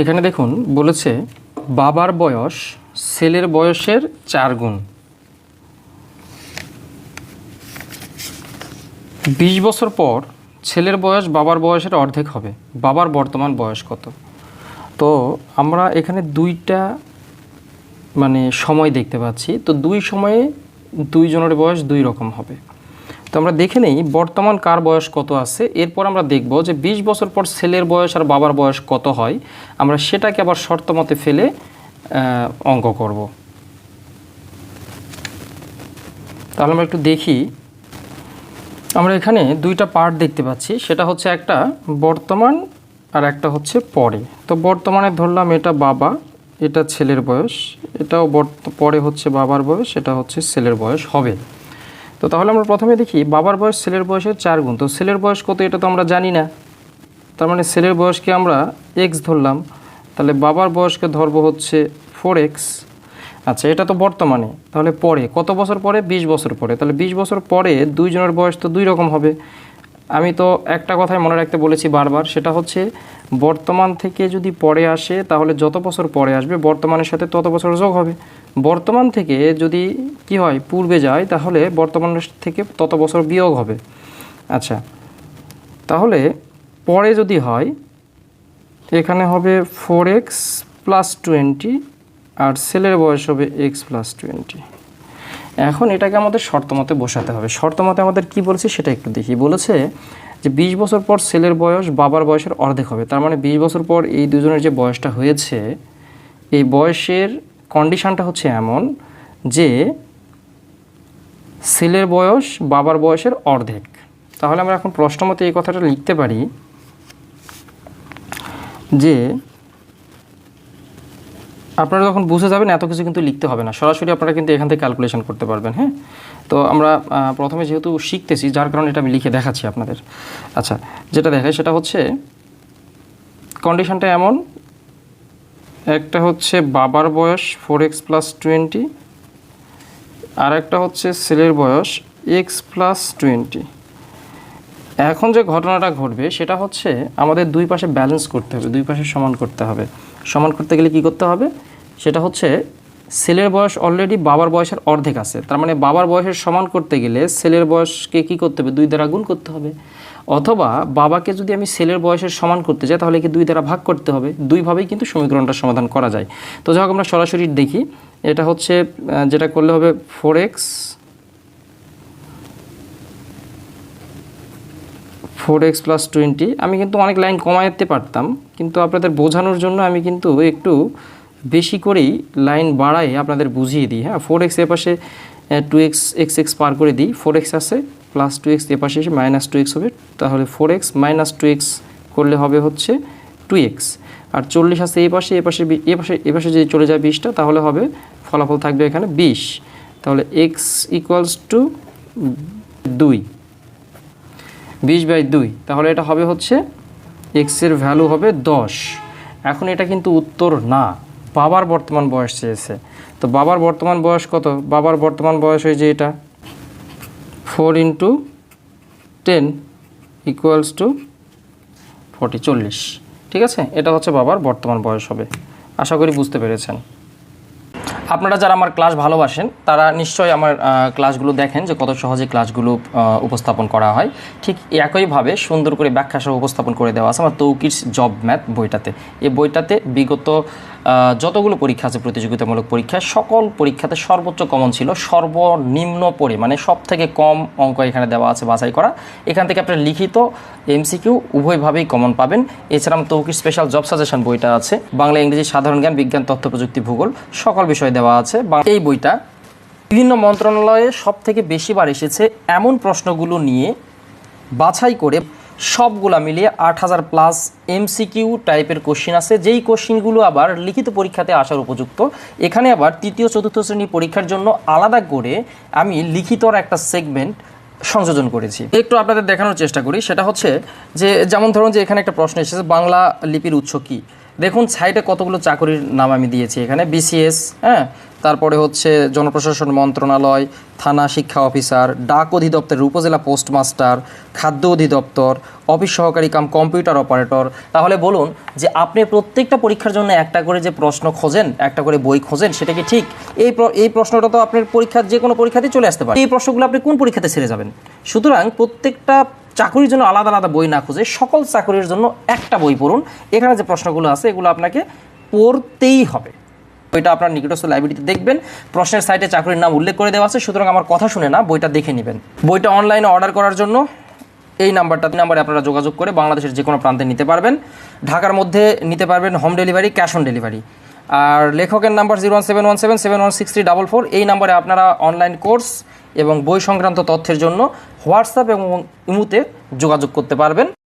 এখানে দেখুন বলেছে, বাবার বয়স ছেলের বয়সের চার গুণ। বিশ বছর পর ছেলের বয়স বাবার বয়সের অর্ধেক হবে। বাবার বর্তমান বয়স কত? তো আমরা এখানে দুইটা মানে সময় দেখতে পাচ্ছি। তো দুই সময়ে দুইজনের বয়স দুই রকম হবে। তো আমরা দেখে নেই বর্তমান কার বয়স কত আছে। এরপর আমরা দেখব যে ২০ বছর পর ছেলের বয়স আর বাবার বয়স কত হয়। আমরা সেটাকে আবার শর্ত মতে ফেলে অঙ্ক করব। তাহলে আমরা একটু দেখি। আমরা এখানে দুইটা পার্ট দেখতে পাচ্ছি। সেটা হচ্ছে একটা বর্তমান আর একটা হচ্ছে পরে। তো বর্তমানে ধরলাম এটা বাবা, এটা ছেলের বয়স, এটাও বর্ত- পরে হচ্ছে বাবার বয়স, এটা হচ্ছে ছেলের বয়স হবে। তো তাহলে আমরা প্রথমে দেখি, বাবার বয়স ছেলের বয়সের চার গুণ। তো ছেলের বয়স কত এটা তো আমরা জানি না। তার মানে ছেলের বয়সকে আমরা এক্স ধরলাম। তাহলে বাবার বয়সকে ধরবো হচ্ছে ফোর এক্স আচ্ছা এটা তো বর্তমানে। তাহলে পরে, কত বছর পরে? বিশ বছর পরে। তাহলে বিশ বছর পরে দুইজনের বয়স তো দুই রকম হবে। আমি তো একটা কথাই মনে রাখতে বলেছি বারবার, সেটা হচ্ছে বর্তমান থেকে যদি পরে আসে, তাহলে যত বছর পরে আসবে, বর্তমানের সাথে তত বছর যোগ হবে। বর্তমান থেকে যদি কি হয়, পূর্বে যায়, তাহলে বর্তমান থেকে তত বছর বিয়োগ হবে। আচ্ছা তাহলে পরে যদি হয়, এখানে হবে ফোর এক্স প্লাস টোয়েন্টি আর সেলের বয়স হবে এক্স প্লাস টোয়েন্টি এখন এটাকে আমাদের শর্তমতে বসাতে হবে। শর্তমতে আমাদের কি বলেছে সেটা একটু দেখি। বলেছে যে বিশ বছর পর ছেলের বয়স, বাবার বয়সের অর্ধেক হবে। তার মানে বিশ বছর পর এই দুজনের যে বয়সটা হয়েছে, এই বয়সের কন্ডিশনটা হচ্ছে এমন যে ছেলের বয়স, বাবার বয়সের অর্ধেক। তাহলে আমরা এখন প্রশ্ন মতে এই কথাটা লিখতে পারি যে আপনারা যখন বুঝে যাবেন, এত কিছু কিন্তু লিখতে হবে না। সরাসরি আপনারা কিন্তু এখান থেকে ক্যালকুলেশন করতে পারবেন হ্যাঁ? তো আমরা প্রথমে যেহেতু শিখতেছি, যার কারণে এটা আমি লিখে দেখাচ্ছি আপনাদের। আচ্ছা যেটা দেখায় সেটা হচ্ছে কন্ডিশনটা এমন একটা হচ্ছে বাবার বয়স ফোর এক্স প্লাস টোয়েন্টি আর একটা হচ্ছে ছেলের বয়স এক্স প্লাস টোয়েন্টি এখন যে ঘটনাটা ঘটবে, সেটা হচ্ছে আমাদের দুই পাশে ব্যালেন্স করতে হবে, দুই পাশে সমান করতে হবে। সমান করতে গেলে কি করতে হবে? সেটা হচ্ছে ছেলের বয়স অলরেডি বাবার বয়সের অর্ধেক আছে। তার মানে বাবার বয়সের সমান করতে গেলে ছেলের বয়সকে কি করতে হবে? দুই দ্বারা গুণ করতে হবে। অথবা বাবাকে যদি আমি ছেলের বয়সের সমান করতে চাই, তাহলে কি দুই দ্বারা ভাগ করতে হবে। দুইভাবেই কিন্তু সমীকরণটা সমাধান করা যায়। তো যাই হোক, আমরা সরাসরি দেখি। এটা হচ্ছে যেটা করলে হবে four x four x plus twenty আমি কিন্তু অনেক লাইন কমাইতে পারতাম, কিন্তু আপনাদের বোঝানোর জন্য আমি কিন্তু একটু বেশি করেই লাইন বাড়াই আপনাদের বুঝিয়ে দিই। হ্যাঁ ফোর এক্স পাশে টু এক্স এক্স এক্স পার করে দিই। ফোর এক্স আছে প্লাস টু এক্স এপাশে এসে মাইনাস টু এক্স হবে, তাহলে four x minus two x করলে হবে হচ্ছে টু এক্স আর চল্লিশ আছে এই পাশে এ পাশে বি- এ পাশে চলে যায় বিশটা, তাহলে হবে ফলাফল থাকবে এখানে বিশ। তাহলে এক্স ইকুয়ালস টু দুই। বিশ বাই দুই, তাহলে এটা হবে হচ্ছে এক্সের ভ্যালু হবে দশ। এখন এটা কিন্তু উত্তর না। বাবার বর্তমান বয়স চেয়েছে। তো বাবার বর্তমান বয়স কত? বাবার বর্তমান বয়স হয়ে যে এটা four into ten equals to forty চল্লিশ। ঠিক আছে? এটা হচ্ছে বাবার বর্তমান বয়স হবে। আশা করি বুঝতে পেরেছেন। আপনারা যারা আমার ক্লাস ভালোবাসেন, তারা নিশ্চয়ই আমার ক্লাসগুলো দেখেন যে কত সহজে ক্লাসগুলো উপস্থাপন করা হয়। ঠিক একইভাবে সুন্দর করে ব্যাখ্যা সহ উপস্থাপন করে দেওয়া আছে আমার তৌকির জব ম্যাথ বইটাতে। এই বইটাতে বিগত যতগুলো পরীক্ষা আছে, প্রতিযোগিতামূলক পরীক্ষা, সকল পরীক্ষাতে সর্বোচ্চ কমন ছিল, সর্বনিম্ন পড়ে মানে সব থেকে কম অঙ্ক এখানে দেওয়া আছে বাছাই করা। এখান থেকে আপনার লিখিত এমসিকিউ উভয়ভাবেই কমন পাবেন। এছাড়া তৌকির স্পেশাল জব সাজেশন বইটা আছে। বাংলা, ইংরেজি, সাধারণ জ্ঞান, বিজ্ঞান, তথ্য, প্রযুক্তি, ভূগোল, সকল বিষয় দেওয়া আছে। এই বইটা বিভিন্ন মন্ত্রণালয়ে সব থেকে বেশিবার এসেছে এমন প্রশ্নগুলো নিয়ে বাছাই করে সবগুলা মিলিয়ে আট হাজার প্লাস এমসিকিউ টাইপের কোশ্চিন আছে। যেই কোশ্চিনগুলো আবার লিখিত পরীক্ষাতে আসার উপযুক্ত। এখানে আবার তৃতীয়, চতুর্থ শ্রেণি পরীক্ষার জন্য আলাদা করে আমি লিখিতর একটা সেগমেন্ট সংযোজন করেছি। একটু আপনাদের দেখানোর চেষ্টা করি। সেটা হচ্ছে যে, যেমন ধরুন যে এখানে একটা প্রশ্ন এসেছে, বাংলা লিপির উৎস কী? দেখুন সাইডে কতগুলো চাকরির নাম আমি দিয়েছি এখানে বিসিএস হ্যাঁ? তারপরে হচ্ছে জনপ্রশাসন মন্ত্রণালয়, থানা শিক্ষা অফিসার, ডাক অধিদপ্তরের উপজেলা পোস্টমাস্টার, খাদ্য অধিদপ্তর, অফিস সহকারী কাম কম্পিউটার অপারেটর। তাহলে বলুন যে আপনি প্রত্যেকটা পরীক্ষার জন্য একটা করে যে প্রশ্ন খোঁজেন, একটা করে বই খোঁজেন, সেটা কি ঠিক? এই এই প্রশ্নটা তো আপনার পরীক্ষার যে কোনো পরীক্ষাতেই চলে আসতে পারে। এই প্রশ্নগুলো আপনি কোন পরীক্ষাতে ছেড়ে যাবেন? সুতরাং প্রত্যেকটা চাকরির জন্য আলাদা আলাদা বই না খুঁজে সকল চাকরির জন্য একটা বই পড়ুন। এখানে যে প্রশ্নগুলো আছে, এগুলো আপনাকে পড়তেই হবে। বইটা আপনার নিকটস্থ লাইব্রেরিতে দেখবেন। প্রশ্নের সাইটে চাকরির নাম উল্লেখ করে দেওয়া আছে, সুতরাং আমার কথা শুনে না, বইটা দেখে নেবেন। বইটা অনলাইনে অর্ডার করার জন্য এই নাম্বারটা নাম্বারে আপনারা যোগাযোগ করে বাংলাদেশের যে কোনো প্রান্তে নিতে পারবেন। ঢাকার মধ্যে নিতে পারবেন home delivery cash on delivery আর লেখকের number zero one seven one seven seven one six three double four এই নাম্বারে আপনারা অনলাইন কোর্স এবং বই সংক্রান্ত তথ্যের জন্য হোয়াটসঅ্যাপ এবং ইমুতে যোগাযোগ করতে পারবেন।